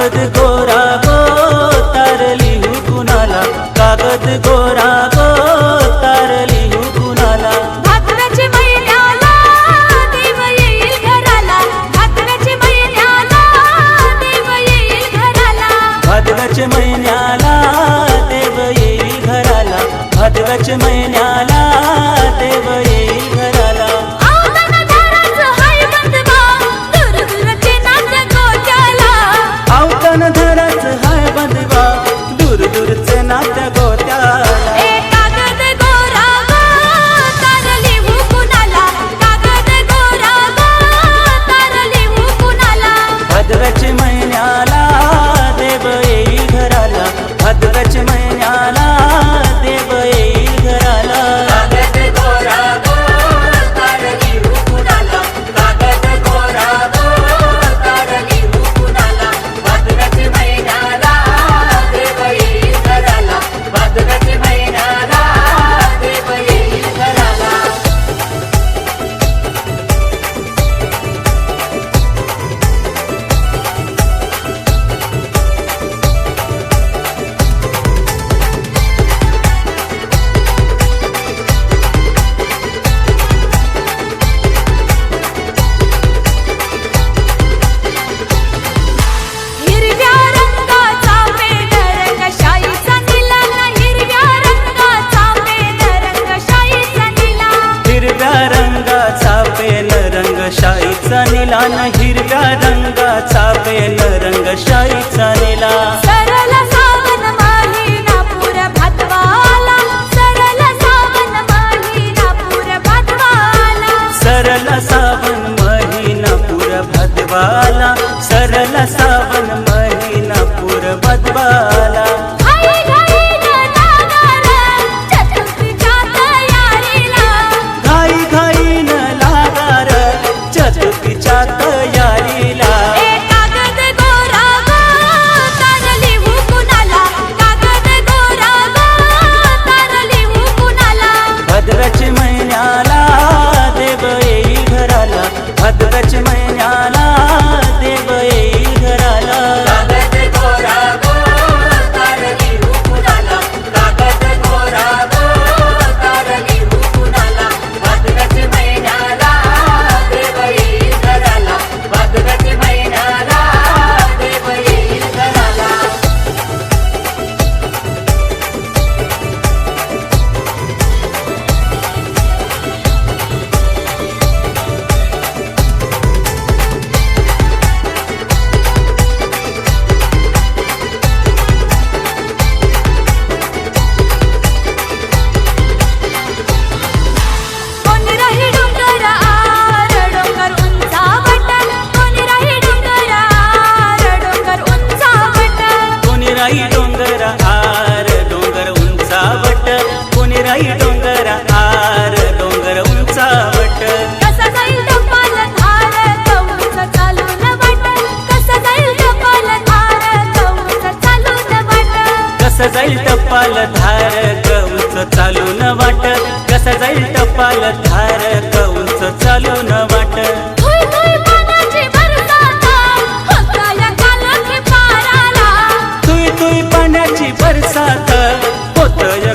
कागद गोरा गो तारली कुणाला? कागद गोरा गो तारली कुणाला? भद्रच बैलाला देव येईल घराला. भाकराची महिन्याला देव येईल घराला. भद्रच महिन्याला रंगशाईचा निला. न हिरव्या रंगाचा सावन भातवाला सावन महिना पुर भातवाला. सरल सावन महिना पुर भदवाला भद्राच्या देव येई घराला. भद्राच्या कस जाईल टपाल धार कौच चालून वाट. कस जाईल टपाल धार कौच चालून वाट. थुई थुई पाण्याची बरसात. होताया